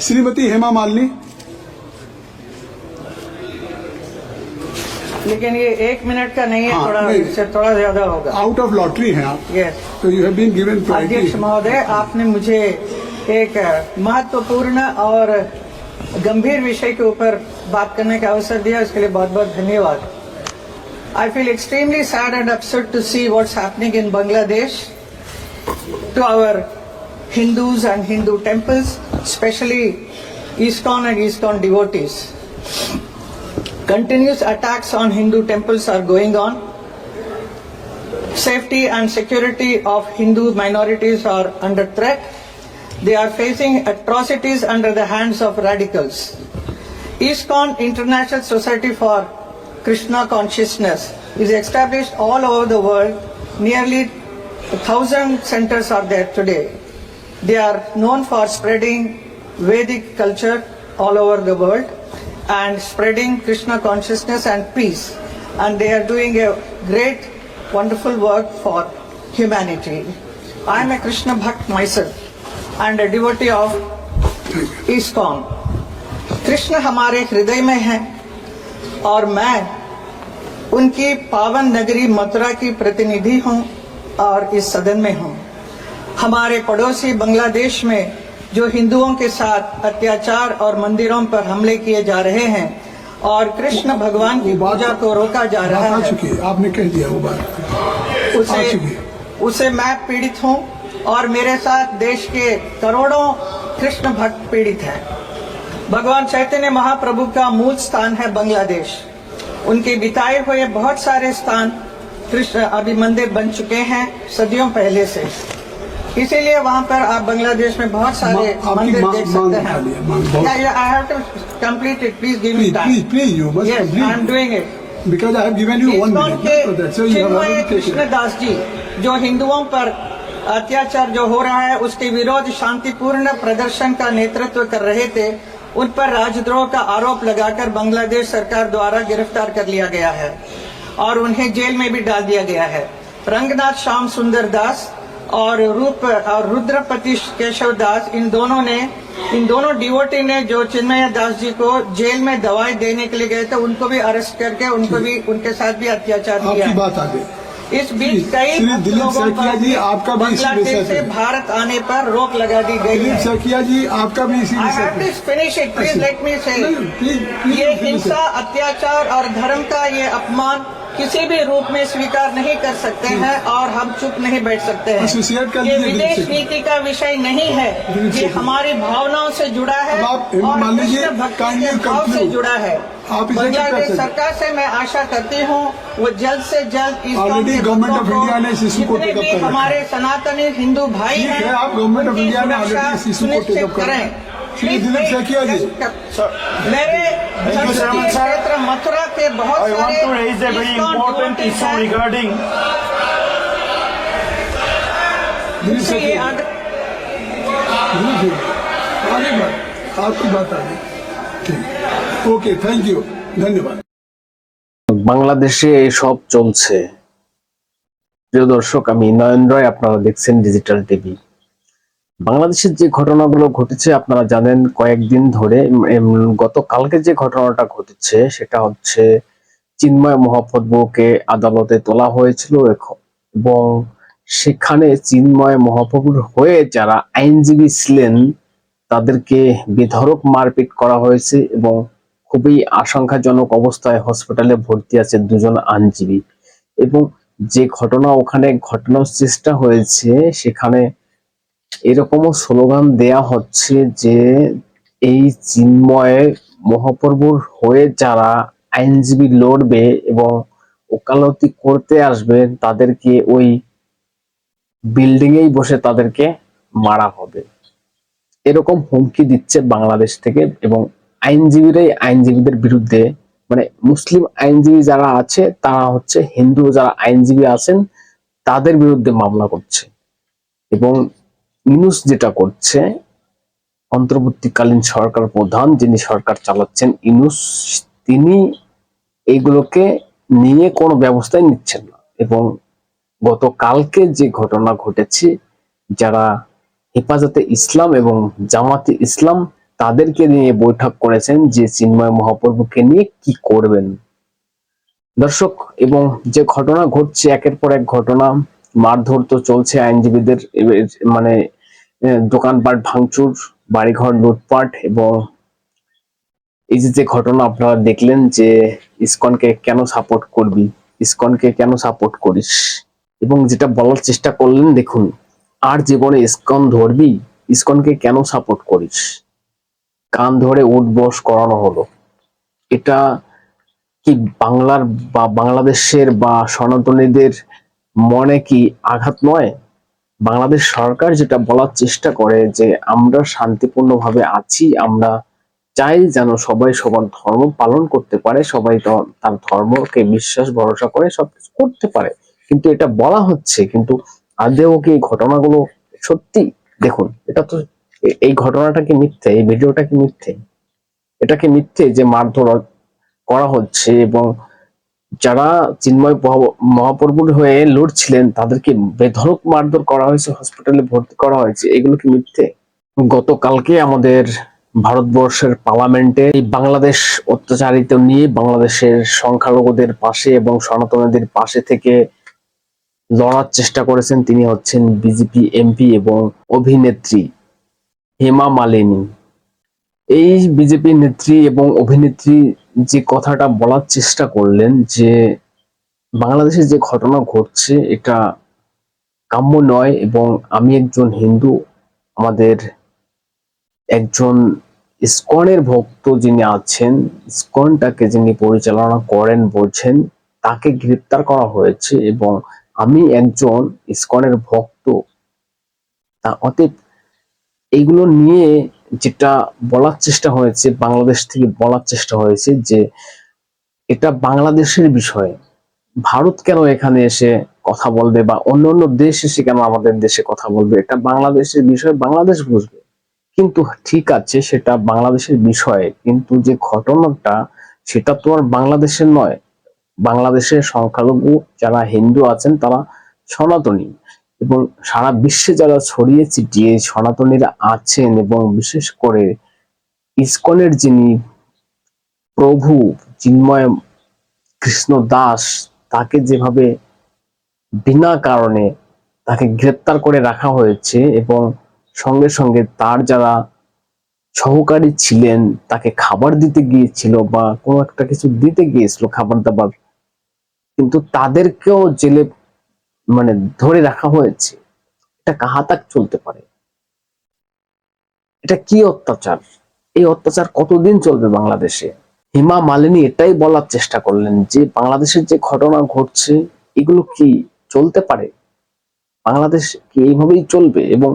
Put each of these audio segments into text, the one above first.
श्रीमती हेमा मालिनी। लेकिन ये एक मिनट का नहीं है हाँ, थोड़ा इससे थोड़ा ज़्यादा होगा। आउट ऑफ़ लॉटरी है आप। Yes you have been given अध्यक्ष महोदय आपने मुझे एक महत्वपूर्ण और गंभीर विषय के ऊपर बात करने का अवसर दिया उसके लिए बहुत बहुत धन्यवाद। I feel extremely sad and upset to see what's happening in Bangladesh to our Hindus and Hindu temples, especially Easton and Easton devotees. Continuous attacks on Hindu temples are going on. Safety and security of Hindu minorities are under threat. They are facing atrocities under the hands of radicals. ISKCON International Society for Krishna Consciousness is established all over the world. Nearly a thousand centers are there today. They are known for spreading Vedic culture all over the world and spreading Krishna consciousness and peace. And they are doing a great, wonderful work for humanity. I am a Krishna Bhakt myself and a devotee of ISKCON. Krishna हमारे हृदय में हैं और मैं उनकी पावन नगरी मथुरा की प्रतिनिधि हूँ और इस सदन में हूँ। हमारे पड़ोसी बांग्लादेश में जो हिंदुओं के साथ अत्याचार और मंदिरों पर हमले किए जा रहे हैं और कृष्ण भगवान की पूजा को रोका जा रहा है चुकी है। आपने कह दिया वो बात। उसे। उसे मैं पीड़ित हूँ और मेरे साथ देश के करोड़ों कृष्ण भक्त पीड़ित हैं। भगवान चैतन्य महाप्रभु का मूल स्थान है बांग्लादेश। उनके बिताए हुए बहुत सारे स्थान कृष्ण अभी मंदिर बन चुके हैं सदियों पहले से। इसीलिए वहाँ पर आप बांग्लादेश में बहुत सारे मंदिर देख सकते हैं। I have to complete it please give me please please time please you must I am doing it so you have. Krishnadas ji जो हिंदुओं पर अत्याचार जो हो रहा है उसके विरोध शांतिपूर्ण प्रदर्शन का नेतृत्व कर रहे थे। उन पर राजद्रोह का आरोप लगाकर बांग्लादेश सरकार द्वारा गिरफ़्तार कर लिया गया है और उन्हें जेल में भी डाल दिया गया है। रंगनाथ श्याम सुंदर दास और रूप और रुद्रपति केशव दास इन दोनों ने इन दोनों डिवोटी ने जो चिन्मय दास जी को जेल में दवाई देने के लिए गए थे उनको भी अरेस्ट करके उनको भी उनके साथ भी अत्याचार किया बात आ गई इस बीच कई दिलीप सरकिया जी आपका भी बांग्लादेश से भारत आने पर रोक लगा दी गई दिलीप सरकिया जी आपका भी इसी फिनिश प्लीज़ लेट मी से ये हिंसा अत्याचार और धर्म का ये अपमान किसी भी रूप में स्वीकार नहीं कर सकते हैं और हम चुप नहीं बैठ सकते हैं। ये विदेश नीति का विषय नहीं है। ये हमारी भावनाओं से जुड़ा है और भक्ति भाव से जुड़ा है। बांग्लादेश सरकार से मैं आशा करती हूँ वो जल्द से जल्द इस गवर्नमेंट ऑफ़ इंडिया ने शिशु को हमारे सनातनी हिंदू भाई हैं आप गवर्नमेंट ऑफ़ इंडिया ने सुनिश्चित करें। Shri Please Dilip wait. सैकिया जी। मेरे संसदीय क्षेत्र मथुरा के बहुत I want सारे to raise a very ISKCON important devotees issue हैं। regarding दिलीप इससे ये सैकिया आंध्र- दिलीप जी, आगे बात आपकी बात आ गई ठीक ओके थैंक यू धन्यवाद বাংলাদেশে এসব চলছে প্রিয় দর্শক আমি নয়ন রয় আপনারা দেখছেন ডিজিটাল টিভি বাংলাদেশের যে ঘটনাগুলো ঘটেছে, আপনারা জানেন কয়েকদিন ধরে গতকালকে যে ঘটনাটা ঘটেছে, সেটা হচ্ছে চিন্ময় মহাপ্রভুকে আদালতে তোলা হয়েছিল এবং সেখানে চিন্ময় মহাপ্রভুর হয়ে যারা আইনজীবী ছিলেন, তাদেরকে বেধড়ক মারপিট করা হয়েছে এবং খুবই আশঙ্কাজনক অবস্থায় হসপিটালে ভর্তি আছে দুজন আইনজীবী। এবং যে ঘটনা, ওখানে ঘটানোর চেষ্টা হয়েছে, সেখানে এরকমও স্লোগান দেয়া হচ্ছে যে এই চিন্ময় মহাপ্রভুর হয়ে যারা আইনজীবী লড়বে এবং ওকালতি করতে আসবে, তাদেরকে ওই বিল্ডিং এই বসে তাদেরকে মারা হবে। এরকম হুমকি দিচ্ছে বাংলাদেশ থেকে এবং আইনজীবীরাই আইনজীবীদের বিরুদ্ধে মানে মুসলিম আইনজীবী যারা আছে, তারা হচ্ছে হিন্দু যারা আইনজীবী আছেন, তাদের বিরুদ্ধে মামলা করছে। এবং ইনুস যেটা করছে, অন্তর্বর্তীকালীন সরকার প্রধান যিনি সরকার চালাচ্ছেন ইনুস তিনি এইগুলোকে নিয়ে কোনো ব্যবস্থাই নিচ্ছেন না। এবং গতকালকে যে ঘটনা ঘটেছে, যারা হেফাজতে ইসলাম এবং জামাতে ইসলাম, তাদেরকে নিয়ে বৈঠক করেছেন যে চিন্ময় মহাপ্রভুকে নিয়ে কি করবেন। দর্শক, এবং যে ঘটনা ঘটছে, একের পর এক ঘটনা, মারধর তো চলছে আইনজীবীদের মানে দোকানপাট ভাঙচুর, বাড়িঘর লুটপাট এবং এই যে যে ঘটনা আপনারা দেখলেন যে ইসকনকে কেন সাপোর্ট করবি, ইসকনকে কেন সাপোর্ট করিস এবং যেটা বলার চেষ্টা করলেন, দেখুন, আর জীবনে ইসকন ধরবি, ইসকনকে কেন সাপোর্ট করিস? কান ধরে উঠ বস করানো হলো। এটা কি বাংলার বা বাংলাদেশের বা সনাতনীদের মনে কি আঘাত নয়? বাংলাদেশ সরকার যেটা বলার চেষ্টা করে যে আমরা শান্তিপূর্ণভাবে আছি, আমরা চাই যেন সবাই সবার ধর্ম পালন করতে পারে, সবাই তার ধর্মকে বিশ্বাস, ভরসা করে সবকিছু করতে পারে। কিন্তু এটা বলা হচ্ছে, কিন্তু আদেও কি এই ঘটনাগুলো সত্যি? দেখুন, এটা তো এই ঘটনাটা কি মিথ্যে? এই ভিডিওটা কি মিথ্যে? এটা কি মিথ্যে যে মারধর করা হচ্ছে এবং যারা চিন্ময় মহা- মহাপ্রভুর হয়ে লড়ছিলেন, তাদেরকে বেধড়ক মারধর করা হয়েছে হসপিটালে ভর্তি করা হয়েছে। এগুলো কি মিথ্যে? গতকালকে আমাদের ভারতবর্ষের পার্লামেন্টে বাংলাদেশ অত্যাচারিত নিয়ে বাংলাদেশের সংখ্যালঘুদের পাশে এবং সনাতনীদের পাশে থেকে লড়ার চেষ্টা করেছেন তিনি হচ্ছেন বিজেপি এমপি এবং অভিনেত্রী হেমা মালিনী। এই বিজেপি নেত্রী এবং অভিনেত্রী যে কথাটা বলার চেষ্টা করলেন যে বাংলাদেশে যে ঘটনা ঘটছে, এটা কাম্য নয় এবং আমি একজন হিন্দু, আমাদের একজন ইসকনের ভক্ত যিনি আছেন, ইসকনটাকে যিনি পরিচালনা করেন বলছেন, তাকে গ্রেপ্তার করা হয়েছে এবং আমি একজন ইসকনের ভক্ত। তা অতএব এইগুলো নিয়ে যেটা বলার চেষ্টা হয়েছে, বাংলাদেশ থেকে বলার চেষ্টা হয়েছে যে এটা বাংলাদেশের বিষয়। ভারত কেন এখানে এসে কথা বলবে বা অন্য অন্য দেশ এসে কেন আমাদের দেশে কথা বলবে? এটা বাংলাদেশের বিষয়, বাংলাদেশ বুঝবে। কিন্তু ঠিক আছে, সেটা বাংলাদেশের বিষয়, কিন্তু যে ঘটনাটা, সেটা তো আর বাংলাদেশের নয়। বাংলাদেশের সংখ্যালঘু যারা হিন্দু আছেন, তারা সনাতনী। এবং সারা বিশ্বে যারা ছড়িয়ে ছিটিয়ে সনাতনীরা আছেন এবং বিশেষ করে ইসকনের যিনি প্রভু চিন্ময় কৃষ্ণ দাস, তাকে যেভাবে বিনা কারণে তাকে গ্রেপ্তার করে রাখা হয়েছে এবং সঙ্গে সঙ্গে তার যারা সহকারী ছিলেন, তাকে খাবার দিতে গিয়েছিল বা কোনো একটা কিছু দিতে গিয়েছিল, খাবার দাবার। কিন্তু তাদেরকেও জেলে মানে ধরে রাখা হয়েছে, এটা কাহাতাক চলতে পারে? এটা কি অত্যাচার? এই অত্যাচার কতদিন চলবে বাংলাদেশে? হিমা মালিনী এটাই বলার চেষ্টা করলেন যে, বাংলাদেশের যে ঘটনা ঘটছে, এগুলো কি চলতে পারে? বাংলাদেশ কি এইভাবেই চলবে? এবং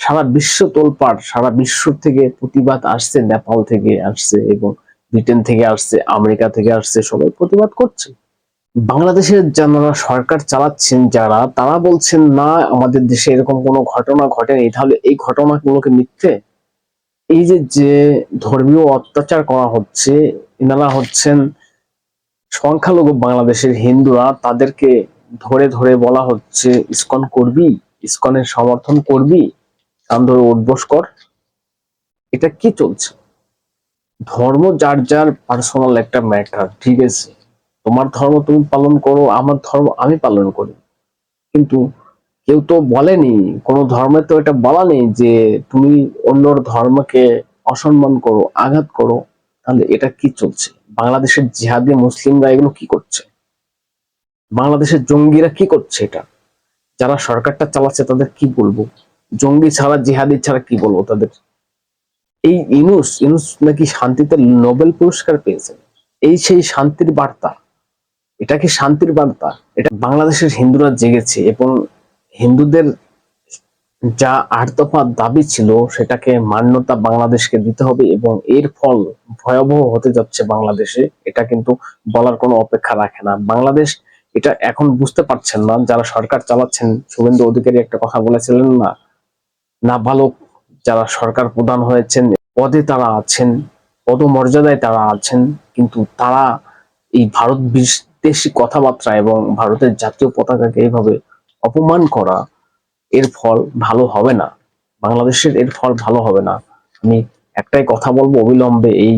সারা বিশ্ব তোলপাড়, সারা বিশ্ব থেকে প্রতিবাদ আসছে, নেপাল থেকে আসছে এবং ব্রিটেন থেকে আসছে, আমেরিকা থেকে আসছে, সবাই প্রতিবাদ করছে। বাংলাদেশের যারা সরকার চালাচ্ছেন যারা, তারা বলছেন, না, আমাদের দেশে এরকম কোনো ঘটনা ঘটেনি তাহলে এই ঘটনাগুলোকে মিথ্যে? এই যে যে ধর্মীয় অত্যাচার করা হচ্ছে এনারা হচ্ছেন সংখ্যালঘু বাংলাদেশের হিন্দুরা। তাদেরকে ধরে ধরে বলা হচ্ছে, ইসকন করবি? ইসকনের সমর্থন করবি? ধরে উঠবোস কর। এটা কি চলছে? ধর্ম যার যার পার্সোনাল একটা ম্যাটার ঠিক আছে? তোমার ধর্ম তুমি পালন করো, আমার ধর্ম আমি পালন করি। কিন্তু কেউ তো বলেনি, কোন ধর্মে তো এটা বলা নেই যে তুমি অন্যর ধর্মকে অসম্মান করো, আঘাত করো, তাহলে এটা কি চলছে? বাংলাদেশের জিহাদি মুসলিমরা এগুলো কি করছে? বাংলাদেশের জঙ্গিরা কি করছে এটা? যারা সরকারটা চালাচ্ছে তাদের কি বলব? জঙ্গি ছাড়া, জিহাদি ছাড়া কি বলব তাদের? এই ইনুস ইনুস নাকি শান্তিতে নোবেল পুরস্কার পেয়েছেন এই সেই শান্তির বার্তা। এটা কি শান্তির বার্তা? এটা বাংলাদেশের হিন্দুরা জেগেছে এবং হিন্দুদের যা আট দফা দাবি ছিল সেটাকে মান্যতা বাংলাদেশকে দিতে হবে এবং এর ফল ভয়াবহ হতে যাচ্ছে বাংলাদেশে। এটা কিন্তু বলার কোনো অপেক্ষা রাখে না। বাংলাদেশ এটা এখন বুঝতে পারছেন না, যারা সরকার চালাচ্ছেন, শুভেন্দু অধিকারী একটা কথা বলেছিলেন না, নাবালক যারা সরকার প্রধান হয়েছেন, পদে তারা আছেন, পদমর্যাদায় তারা আছেন, কিন্তু তারা এই ভারত বিদ্বেষী কথাবার্তা এবং ভারতের জাতীয় পতাকাকে এইভাবে অপমান করা এর ফল ভালো হবে না। বাংলাদেশের এর ফল ভালো হবে না। আমি একটাই কথা বলব, অবিলম্বে এই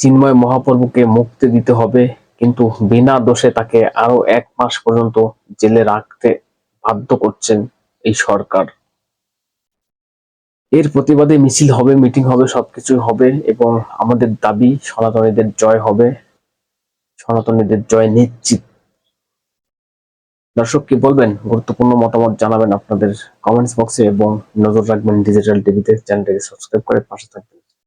চিন্ময় মহাপ্রভুকে মুক্তি দিতে হবে, কিন্তু বিনা দোষে তাকে আরও এক মাস পর্যন্ত জেলে রাখতে বাধ্য করছেন এই সরকার। এর প্রতিবাদে মিছিল হবে, মিটিং হবে, সবকিছু হবে এবং আমাদের দাবি সনাতনীদের জয় হবে। সনাতনীদের জয় নিশ্চিত। দর্শক, কি বলবেন? গুরুত্বপূর্ণ মতামত জানাবেন আপনাদের কমেন্টস বক্সে এবং নজর রাখবেন ডিজিটাল টিভিতে চ্যানেলটাকে সাবস্ক্রাইব করে পাশে থাকবেন।